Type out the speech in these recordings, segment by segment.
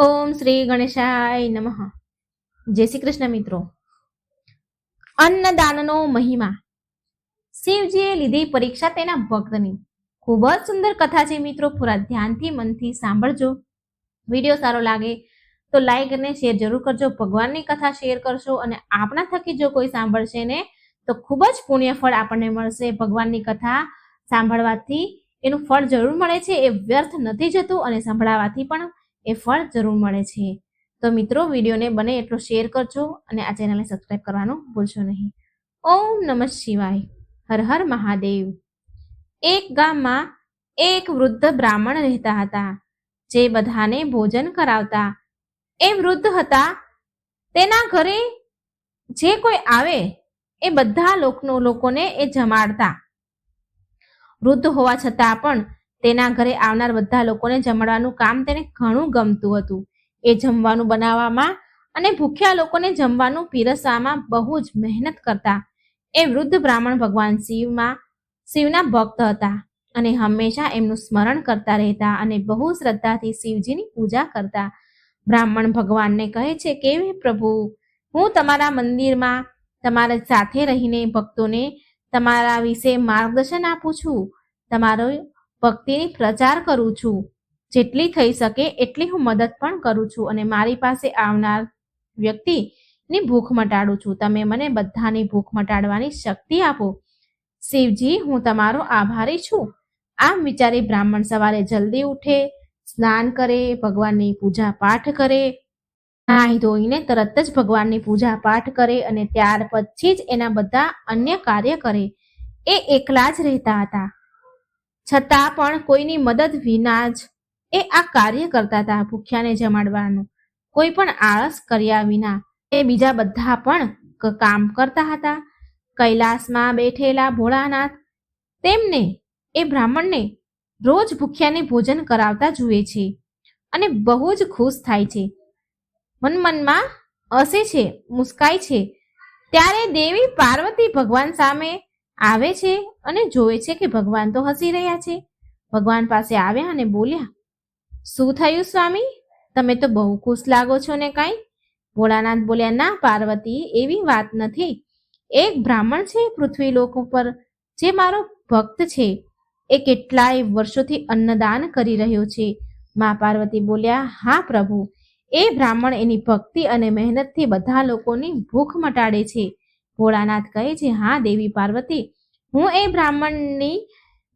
ઓમ શ્રી ગણેશાય નમઃ. જય શ્રી કૃષ્ણ મિત્રો. અન્નદાનનો મહિમા. શિવજીએ લીધી પરીક્ષા તેના ભક્તની. ખૂબ જ સુંદર કથા છે મિત્રો, પૂરા ધ્યાનથી મનથી સાંભળજો. વીડિયો સારો લાગે તો લાઈક અને શેર જરૂર કરજો, ભગવાનની કથા શેર કરશો અને આપણા થકી જો કોઈ સાંભળશે ને, તો ખૂબ જ પુણ્ય ફળ આપણને મળશે ભગવાનની કથા સાંભળવાથી. એનું ફળ જરૂર મળે છે, એ વ્યર્થ નથી જતું અને સંભળાવાથી પણ એ ફળ જરૂર મળે છે. તો મિત્રો, વિડીયોને બને એટલો શેર કરજો અને આ ચેનલને સબસ્ક્રાઈબ કરવાનું ભૂલશો નહીં. ઓમ નમઃ શિવાય. હર હર મહાદેવ. એક ગામમાં એક વૃદ્ધ બ્રાહ્મણ રહેતા હતા. જે બધાને ભોજન કરાવતા. એ વૃદ્ધ હતા. તેના ઘરે જે કોઈ આવે, એ બધા લોકનો લોકોને એ જમાડતા. વૃદ્ધ હોવા છતાં પણ તેના ઘરે આવનાર બધા લોકોને જમાડવાનું કામ તેને ઘણું ગમતું હતું. એ જમવાનું બનાવવામાં અને ભૂખ્યા લોકોને જમવાનું પીરસવામાં બહુ જ મહેનત કરતા. એ વૃદ્ધ બ્રાહ્મણ ભગવાન શિવમાં, શિવના ભક્ત હતા અને હંમેશા એમનું સ્મરણ કરતા રહેતા અને બહુ શ્રદ્ધાથી શિવજીની પૂજા કરતા. બ્રાહ્મણ ભગવાનને કહે છે કે પ્રભુ, હું તમારા મંદિરમાં તમારા સાથે રહીને ભક્તોને તમારા વિશે માર્ગદર્શન આપું છું. તમારો ભક્તિની પ્રચાર કરું છું. જેટલી થઈ શકે એટલી હું મદદ પણ કરું છું અને મારી પાસે આવનાર વ્યક્તિની ભૂખ મટાડું છું. તમે મને બધાની ભૂખ મટાડવાની શક્તિ આપો. શિવજી, હું તમારો આભારી છું. આમ વિચારી બ્રાહ્મણ સવારે જલ્દી ઉઠે, સ્નાન કરે, ભગવાનની પૂજા પાઠ કરે. નાહી ધોઈને તરત જ ભગવાનની પૂજા પાઠ કરે અને ત્યાર પછી જ એના બધા અન્ય કાર્ય કરે. એ એકલા જ રહેતા હતા. છતાં પણ કોઈની મદદ વિના જ એ આ કાર્ય કરતા હતા ભૂખ્યાને જમાડવાનું. કોઈ પણ આળસ કર્યા વિના એ બીજા બધા પણ કામ કરતા હતા. કૈલાસમાં બેઠેલા ભોળાનાથ તેમને એ બ્રાહ્મણને રોજ ભૂખ્યાને ભોજન કરાવતા જુએ છે અને બહુ જ ખુશ થાય છે. મનમનમાં હસે છે, મુસ્કાય છે. ત્યારે દેવી પાર્વતી ભગવાન સામે આવે છે અને જોવે છે કે ભગવાન તો હસી રહ્યા છે. ભગવાન પાસે આવ્યા અને બોલ્યા, શું થયું સ્વામી? તમે તો બહુ ખુશ લાગો છો ને કાંઈ? ભોળાનાથ બોલ્યા, ના પાર્વતી, એવી વાત નથી. એક બ્રાહ્મણ છે પૃથ્વી લોક ઉપર, જે મારો ભક્ત છે. એ કેટલાય વર્ષોથી અન્નદાન કરી રહ્યો છે. મા પાર્વતી બોલ્યા, હા પ્રભુ, એ બ્રાહ્મણ એની ભક્તિ અને મહેનતથી બધા લોકોની ભૂખ મટાડે છે. ભોળાનાથ કહે છે, હા, દેવી પાર્વતી, હું એ બ્રાહ્મણની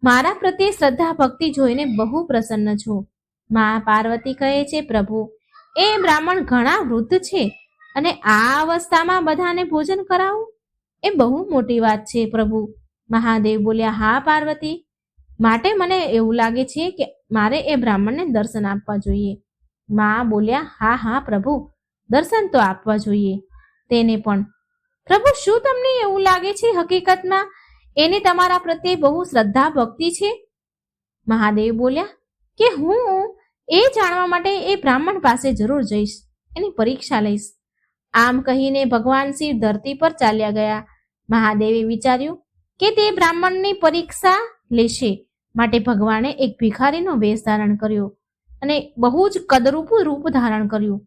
મારા પ્રત્યે શ્રદ્ધા, ભક્તિ જોઈને બહુ પ્રસન્ન છું. મા પાર્વતી કહે છે, પ્રભુ, એ બ્રાહ્મણ ઘણા વૃદ્ધ છે અને આ અવસ્થામાં બધાને ભોજન કરાવવું એ બહુ મોટી વાત છે, પ્રભુ. મહાદેવ બોલ્યા, હા, પાર્વતી, માટે મને એવું લાગે છે કે મારે એ બ્રાહ્મણને દર્શન આપવા જોઈએ. મા બોલ્યા, હા હા, પ્રભુ, દર્શન તો આપવા જોઈએ. તેને પણ પ્રભુ, શું તમને એવું લાગે છે હકીકતમાં? એને તમારા પ્રત્યે બહુ શ્રદ્ધા, ભક્તિ છે? મહાદેવ બોલ્યા, કે હું એ જાણવા માટે એ બ્રાહ્મણ પાસે જરૂર જઈશ, એની પરીક્ષા લઈશ. આમ કહીને ભગવાન શિવ ધરતી પર ચાલ્યા ગયા. મહાદેવે વિચાર્યું કે તે બ્રાહ્મણની પરીક્ષા લેશે, માટે ભગવાને એક ભિખારીનો વેશ ધારણ કર્યો અને બહુ જ કદરૂપ રૂપ ધારણ કર્યું.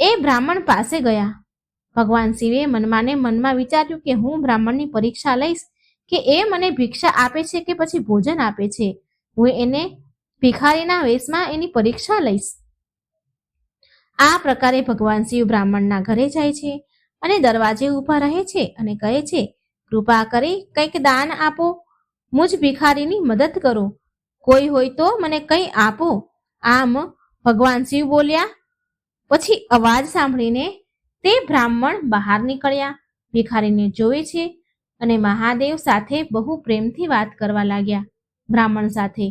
એ બ્રાહ્મણ પાસે ગયા. ભગવાન શિવે મનમાને મનમાં વિચાર્યું કે હું બ્રાહ્મણની પરીક્ષા લઈશ કે એ મને ભિક્ષા આપે છે કે પછી ભોજન આપે છે? હું એને ભિખારીના વેશમાં એની પરીક્ષા લઈશ. આ પ્રકારે ભગવાન શિવ બ્રાહ્મણના ઘરે જાય છે અને દરવાજે ઊભા રહે છે અને કહે છે, કૃપા કરી કંઈક દાન આપો. મુજ ભિખારીની મદદ કરો. કોઈ હોય તો મને કંઈ આપો. આમ ભગવાન શિવ બોલ્યા. પછી અવાજ સાંભળીને તે બ્રાહ્મણ બહાર નીકળ્યા. ભિખારીને જોવે છે અને મહાદેવ સાથે બહુ પ્રેમથી વાત કરવા લાગ્યા. બ્રાહ્મણ સાથે,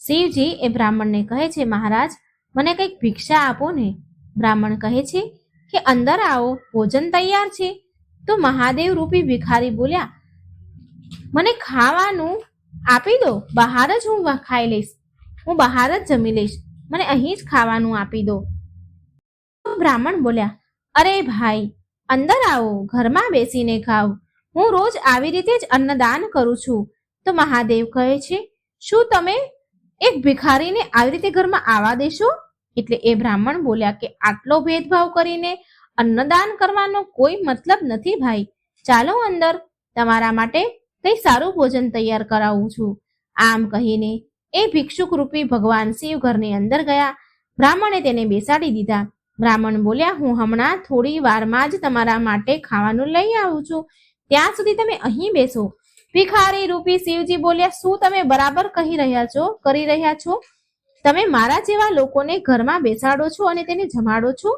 શિવજી, એ બ્રાહ્મણને કહે છે, મહારાજ, મને કંઈક ભિક્ષા આપો ને. બ્રાહ્મણ કહે છે કે, અંદર આવો, ભોજન તૈયાર છે. તો મહાદેવ રૂપી ભિખારી બોલ્યા, મને ખાવાનું આપી દો, બહાર જ હું ખાઈ લઈશ. હું બહાર જ જમી લઈશ. મને અહીં જ ખાવાનું આપી દો. બ્રાહ્મણ બોલ્યા અરે ભાઈ, અંદર આવો, ઘરમાં બેસીને ખાવ હું રોજ આવી રીતે જ અન્નદાન કરું છું. તો મહાદેવ કહે છે, શું તમે એક ભિખારીને આવી રીતે ઘરમાં આવવા દેશો? એટલે એ બ્રાહ્મણ બોલ્યા કે આટલો ભેદભાવ કરીને અન્નદાન કરવાનો કોઈ મતલબ નથી ભાઈ. ચાલો અંદર, તમારા માટે કંઈ સારું ભોજન તૈયાર કરાવું છું. આમ કહીને એ ભિક્ષુક રૂપી ભગવાન શિવ ઘરની અંદર ગયા. બ્રાહ્મણે તેને બેસાડી દીધા. બ્રાહ્મણ બોલ્યા, હું હમણાં થોડી વારમાં જ તમારા માટે ખાવાનું લઈ આવું છું. ત્યાં સુધી તમે અહીં બેસો. ભિખારી રૂપી શિવજી બોલ્યા, શું તમે બરાબર કહી રહ્યા છો? કરી રહ્યા છો? તમે મારા જેવા લોકોને ઘરમાં બેસાડો છો અને તેને જમાડો છો?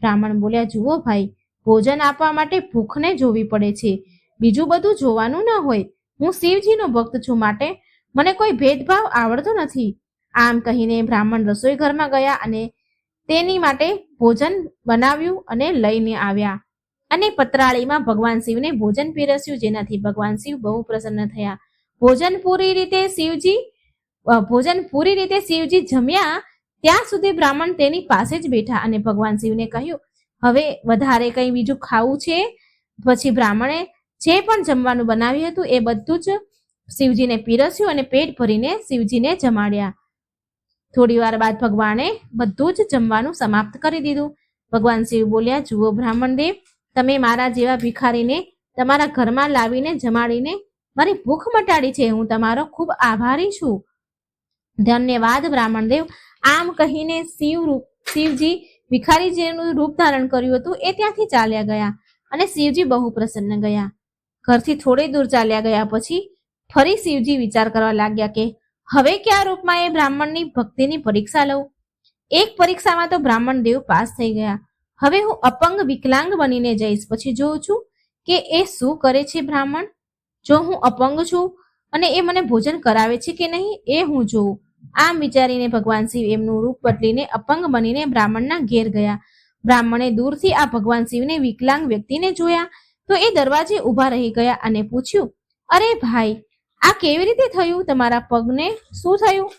બ્રાહ્મણ બોલ્યા, જુઓ ભાઈ, ભોજન આપવા માટે ભૂખને જોવી પડે છે. બીજું બધું જોવાનું ન હોય. હું શિવજીનો ભક્ત છું માટે. મને કોઈ ભેદભાવ આવડતો નથી. આમ કહીને બ્રાહ્મણ રસોઈ ઘરમાં ગયા અને તેની માટે ભોજન બનાવ્યું અને લઈને આવ્યા. અને પતરાળીમાં ભગવાન શિવને ભોજન પીરસ્યું, જેનાથી ભગવાન શિવ બહુ પ્રસન્ન થયા. ભોજન પૂરી રીતે શિવજી ભોજન પૂરી રીતે શિવજી જમ્યા, ત્યાં સુધી બ્રાહ્મણ તેની પાસે જ બેઠા અને ભગવાન શિવને કહ્યું, હવે વધારે કંઈ બીજું ખાવું છે? પછી બ્રાહ્મણે જે પણ જમવાનું બનાવ્યું હતું એ બધું જ શિવજીને પીરસ્યું અને પેટ ભરીને શિવજીને જમાડ્યા. થોડી વાર બાદ ભગવાને બધું જ જમવાનું સમાપ્ત કરી દીધું. ભગવાન શિવ બોલ્યા, જુઓ બ્રાહ્મણ દેવ, તમે મારા જેવા ભિખારીને તમારા ઘરમાં લાવીને જમાડીને મારી ભૂખ મટાડી છે. હું તમારો ખૂબ આભારી છું. ધન્યવાદ બ્રાહ્મણ દેવ. આમ કહીને શિવ રૂપ, શિવજી ભિખારી જેનું રૂપ ધારણ કર્યું હતું એ ત્યાંથી ચાલ્યા ગયા અને શિવજી બહુ પ્રસન્ન ગયા. ઘરથી થોડે દૂર ચાલ્યા ગયા પછી ફરી શિવજી વિચાર કરવા લાગ્યા કે હવે કયા રૂપમાં એ બ્રાહ્મણની ભક્તિની પરીક્ષા લઉં? એક પરીક્ષામાં તો બ્રાહ્મણ દેવ પાસ થઈ ગયા. હવે હું અપંગ વિકલાંગ બનીને જઈશ. પછી જોઉં છું કે એ શું કરે છે બ્રાહ્મણ? જો હું અપંગ છું અને એ મને ભોજન કરાવે છે કે નહીં, એ હું જોઉં. આમ વિચારીને ભગવાન શિવ એમનું રૂપ બદલીને અપંગ બનીને બ્રાહ્મણના ઘેર ગયા. બ્રાહ્મણે દૂરથી આ ભગવાન શિવને વિકલાંગ વ્યક્તિને જોયા તો એ દરવાજે ઊભા રહી ગયા અને પૂછ્યું, અરે ભાઈ આ કેવી રીતે થયું? તમારા પગને શું થયું?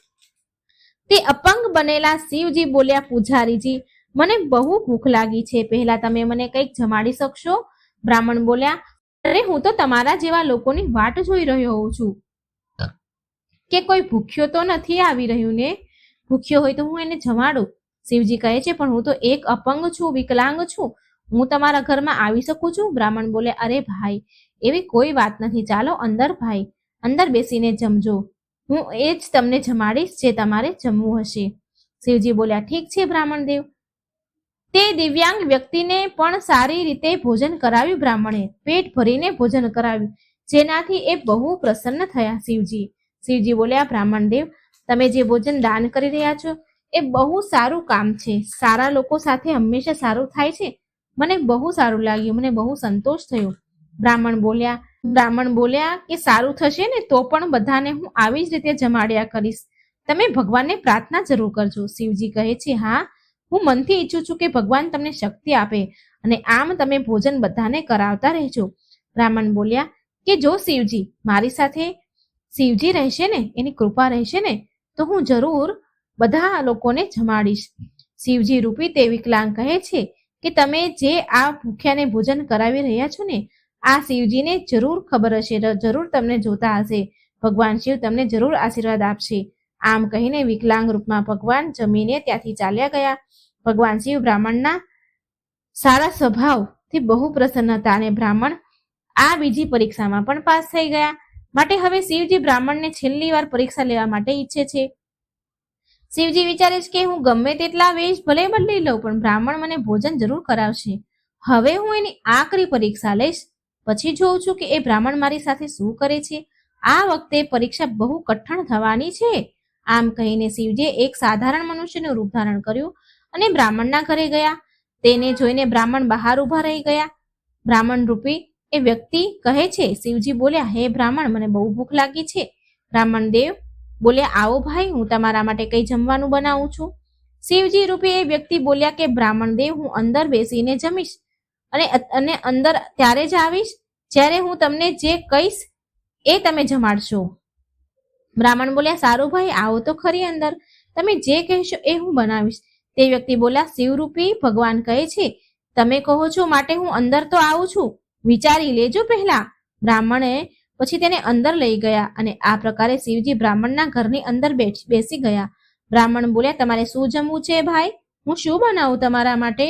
તે અપંગ બનેલા શિવજી બોલ્યા, પૂજારીજી, મને બહુ ભૂખ લાગી છે. પહેલા તમે મને કંઈક જમાડી શકશો? બ્રાહ્મણ બોલ્યા, અરે, હું તો તમારા જેવા લોકોની વાટ જોઈ રહ્યો હોઉં છું. કે કોઈ ભૂખ્યો તો નથી આવી રહ્યું ને? ભૂખ્યો હોય તો હું એને જમાડું. શિવજી કહે છે, પણ હું તો એક અપંગ છું, વિકલાંગ છું. હું તમારા ઘરમાં આવી શકું છું? બ્રાહ્મણ બોલે, અરે, ભાઈ, એવી કોઈ વાત નથી. ચાલો, અંદર, ભાઈ. અંદર બેસીને જમજો. હું એ જ તમને જમાડીશ જે તમારે જમવું હશે. શિવજી બોલ્યા, ઠીક છે બ્રાહ્મણ દેવ તે દિવ્યાંગ વ્યક્તિને પણ સારી રીતે ભોજન કરાવ્યું બ્રાહ્મણે. પેટ ભરીને ભોજન કરાવ્યું. જેનાથી એ બહુ પ્રસન્ન થયા શિવજી. શિવજી બોલ્યા બ્રાહ્મણ દેવ તમે જે ભોજન દાન કરી રહ્યા છો, એ બહુ સારું કામ છે. સારા લોકો સાથે હંમેશા સારું થાય છે. મને બહુ સારું લાગ્યું, મને બહુ સંતોષ થયો. બ્રાહ્મણ બોલ્યા બ્રાહ્મણ બોલ્યા કે સારું થશે ને તો પણ બધાને હું આવી જ રીતે જમાડ્યા કરીશ. તમે ભગવાનને પ્રાર્થના જરૂર કરજો. શિવજી કહે છે, હા, હું મનથી ઈચ્છું છું કે ભગવાન તમને શક્તિ આપે અને આમ તમે ભોજન બધાને કરાવતા રહેજો. બ્રાહ્મણ બોલ્યા, કે જો શિવજી, મારી સાથે શિવજી રહેશે ને, એની કૃપા રહેશે ને, તો હું જરૂર બધા લોકોને જમાડીશ. શિવજી રૂપી તે વિકલાંગ કહે છે કે, તમે જે આ ભૂખ્યાને ભોજન કરાવી રહ્યા છો ને આ શિવજીને જરૂર ખબર હશે જરૂર તમને જોતા હશે. ભગવાન શિવ તમને જરૂર આશીર્વાદ આપશે. આમ કહીને વિકલાંગ રૂપમાં ભગવાન જમીને ત્યાંથી ચાલ્યા ગયા. ભગવાન શિવ બ્રાહ્મણના સારા સ્વભાવથી બહુ પ્રસન્ન હતા અને બ્રાહ્મણ આ બીજી પરીક્ષામાં પણ પાસ થઈ ગયા. માટે હવે શિવજી બ્રાહ્મણને છેલ્લી વાર પરીક્ષા લેવા માટે ઈચ્છે છે. શિવજી વિચારે છે કે હું ગમે તેટલા વેશ ભલે બદલી લઉં, પણ બ્રાહ્મણ મને ભોજન જરૂર કરાવશે. હવે હું એની આકરી પરીક્ષા લઈશ. પછી જોઉં છું કે એ બ્રાહ્મણ મારી સાથે શું કરે છે? આ વખતે પરીક્ષા બહુ કઠણ થવાની છે. આમ કહીને શિવજીએ એક સાધારણ મનુષ્યનું રૂપ ધારણ કર્યું અને બ્રાહ્મણના ઘરે ગયા. તેને જોઈને બ્રાહ્મણ બહાર ઊભા રહી ગયા. બ્રાહ્મણ રૂપી એ વ્યક્તિ કહે છે, શિવજી બોલ્યા, હે બ્રાહ્મણ, મને બહુ ભૂખ લાગી છે. બ્રાહ્મણ દેવ બોલ્યા, આવો ભાઈ, હું તમારા માટે કંઈ જમવાનું બનાવું છું. શિવજી રૂપી એ વ્યક્તિ બોલ્યા કે, બ્રાહ્મણ દેવ, હું અંદર બેસીને જમીશ. અને અને અંદર ત્યારે જ આવીશ, જ્યારે હું તમને જે કહીશ એ તમે જમાડશો. બ્રાહ્મણ બોલ્યા, સારું ભાઈ, આવો તો ખરી અંદર. તમે જે કહેશો એ હું બનાવીશ. તે વ્યક્તિ બોલ્યા, શિવરૂપી, ભગવાન કહે છે, તમે કહો છો માટે હું અંદર તો આવું છું. વિચારી લેજો પહેલા. બ્રાહ્મણે પછી તેને અંદર લઈ ગયા અને આ પ્રકારે શિવજી બ્રાહ્મણના ઘરની અંદર બેસી ગયા. બ્રાહ્મણ બોલ્યા, તમારે શું જમવું છે ભાઈ? હું શું બનાવું તમારા માટે?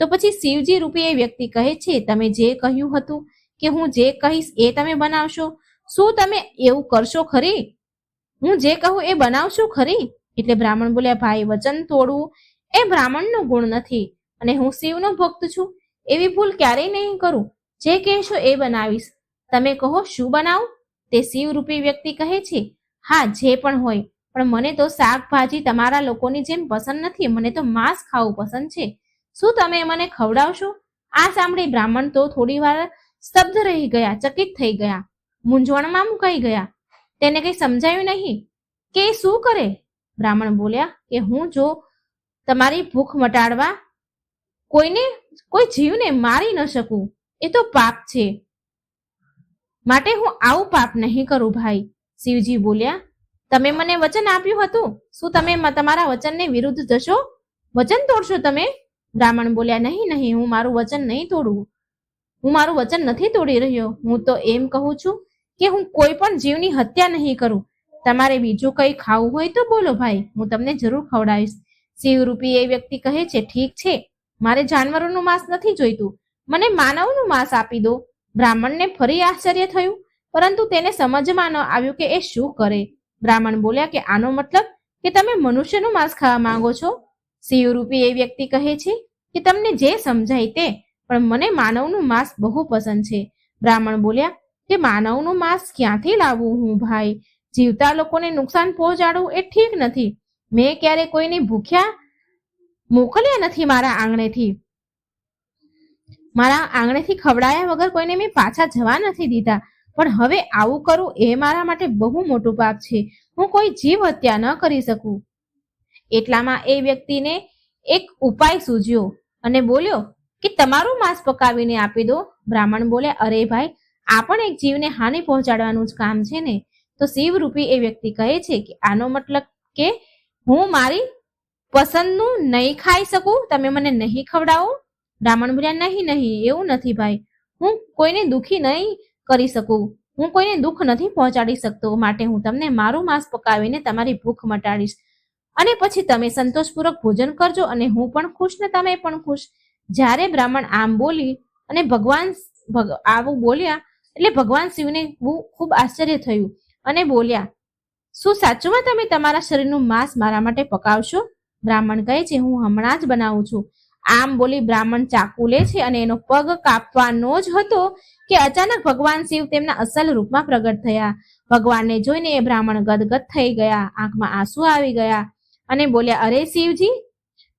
તો પછી શિવજી રૂપી એ વ્યક્તિ કહે છે, તમે જે કહ્યું હતું કે હું જે કહીશ એ તમે બનાવશો? શું તમે એવું કરશો ખરી? હું જે કહું એ બનાવશો ખરી? એટલે બ્રાહ્મણ બોલ્યા, ભાઈ, વચન તોડવું એ બ્રાહ્મણનો ગુણ નથી અને હું શિવનો ભક્ત છું. એવી ભૂલ ક્યારેય નહીં કરું. જે કહેશો એ બનાવીશ. તમે કહો, શું બનાવું? તે શિવ રૂપી વ્યક્તિ કહે છે, હા, જે પણ હોય. પણ મને તો શાકભાજી તમારા લોકોની જેમ પસંદ નથી. મને તો માંસ ખાવું પસંદ છે. શું તમે મને ખવડાવશો? આ સાંભળી બ્રાહ્મણ તો થોડી વાર સ્તબ્ધ રહી ગયા, ચકિત થઈ ગયા, મૂંઝવણમાં મુકાઈ ગયા. તેને કંઈ સમજાયું નહીં? કે શું કરે? બ્રાહ્મણ બોલ્યા કે હું જો તમારી ભૂખ મટાડવા કોઈને, કોઈ જીવને મારી ન શકું, એ તો પાપ છે. માટે હું આવું પાપ નહીં કરું ભાઈ, શિવજી બોલ્યા. તમે મને વચન આપ્યું હતું? શું તમે તમારા વચનને વિરુદ્ધ જશો? વચન તોડશો તમે? બ્રાહ્મણ બોલ્યા, નહીં નહીં, હું મારું વચન નહીં તોડું. હું મારું વચન નથી તોડી રહ્યો. હું તો એમ કહું છું કે હું કોઈ પણ જીવની હત્યા નહીં કરું. તમારે બીજું કંઈ ખાવું હોય તો બોલો ભાઈ. હું તમને જરૂર ખવડાવીશ. શિવરૂપી એ વ્યક્તિ કહે છે, ઠીક છે. મારે જાનવરોનું માંસ નથી જોઈતું. મને માનવનું માંસ આપી દો. બ્રાહ્મણને ફરી આશ્ચર્ય થયું, પરંતુ તેને સમજમાં ન આવ્યું કે એ શું કરે. બ્રાહ્મણ બોલ્યા કે, આનો મતલબ કે તમે મનુષ્યનું માંસ ખાવા માંગો છો? શિવરૂપી એ વ્યક્તિ કહે છે કે તમને જે સમજાય તે. પણ મને માનવનું માંસ બહુ પસંદ છે. બ્રાહ્મણ બોલ્યા કે માનવનું માંસ ક્યાંથી લાવવું હું ભાઈ? જીવતા લોકોને નુકસાન પહોંચાડવું એ ઠીક નથી. મેં ક્યારે કોઈને ભૂખ્યા મોકલ્યા નથી મારા આંગણેથી? મારા આંગણેથી ખવડાયા વગર કોઈને મેં પાછા જવા નથી દીધા. પણ હવે આવું કરું એ મારા માટે બહુ મોટું પાપ છે. હું કોઈ જીવ હત્યા ન કરી શકું. એટલામાં એ વ્યક્તિને એક ઉપાય સૂજ્યો અને બોલ્યો કે તમારું માંસ પકાવીને આપી દો. બ્રાહ્મણ બોલે અરે ભાઈ, આ પણ એક જીવને હાનિ પહોંચાડવાનું જ કામ છે ને? તો શિવરૂપી એ વ્યક્તિ કહે છે કે, આનો મતલબ કે હું મારી પસંદનું નહીં ખાઈ શકું? તમે મને નહીં ખવડાવો? બ્રાહ્મણ બોલ્યા, નહીં નહીં, એવું નથી ભાઈ. હું કોઈને દુખી નહીં કરી શકું. હું કોઈને દુઃખ નથી પહોંચાડી શકતો. માટે હું તમને મારું માંસ પકાવીને તમારી ભૂખ મટાડીશ. અને પછી તમે સંતોષપૂર્વક ભોજન કરજો અને હું પણ ખુશ ને તમે પણ ખુશ. જ્યારે બ્રાહ્મણ આમ બોલી અને ભગવાન ભગ- આવું બોલ્યા, એટલે ભગવાન શિવને ખૂબ આશ્ચર્ય થયું અને બોલ્યા, શું સાચુમાં તમે તમારા શરીરનું માંસ મારા માટે પકાવશો? બ્રાહ્મણ કહે છે, હું હમણાં જ બનાવું છું. આમ બોલી બ્રાહ્મણ ચાકુ લે છે અને એનો પગ કાપવાનો જ હતો કે અચાનક ભગવાન શિવ તેમના અસલ રૂપમાં પ્રગટ થયા. ભગવાનને જોઈને એ બ્રાહ્મણ ગદગદ થઈ ગયા. આંખમાં આંસુ આવી ગયા. અને બોલ્યા, અરે શિવજી,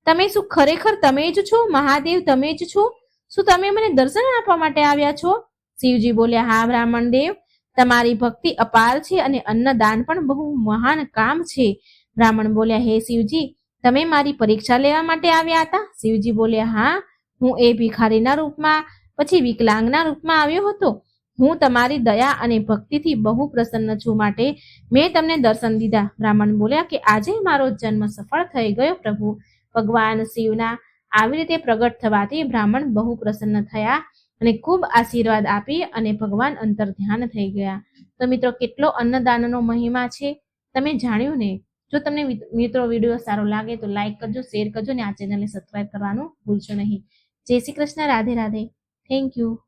તમે શું ખરેખર તમે જ છો? મહાદેવ, તમે જ છો? શું તમે મને દર્શન આપવા માટે આવ્યા છો? શિવજી બોલ્યા, હા, બ્રાહ્મણ દેવ, તમારી ભક્તિ અપાર છે અને અન્નદાન પણ બહુ મહાન કામ છે. બ્રાહ્મણ બોલ્યા, હે શિવજી, તમે મારી પરીક્ષા લેવા માટે આવ્યા હતા? શિવજી બોલ્યા, હા, હું એ ભિખારીના રૂપમાં, પછી વિકલાંગના રૂપમાં આવ્યો હતો. હું તમારી દયા અને ભક્તિથી બહુ પ્રસન્ન છું માટે મેં તમને દર્શન દીધા. બ્રાહ્મણ બોલ્યા કે આજે મારો જન્મ સફળ થઈ ગયો પ્રભુ. ભગવાન શિવના આવી રીતે પ્રગટ થવાથી બ્રાહ્મણ બહુ પ્રસન્ન થયા અને ખૂબ આશીર્વાદ આપી અને ભગવાન અંતર ધ્યાન થઈ ગયા. તો મિત્રો, કેટલો અન્નદાનનો મહિમા છે? તમે જાણ્યું ને? જો તમને મિત્રો, વીડિયો સારો લાગે તો લાઈક કરજો, શેર કરજો અને આ ચેનલને સબસ્ક્રાઈબ કરવાનું ભૂલશો નહીં. જય શ્રી કૃષ્ણ, રાધે રાધે. Thank you.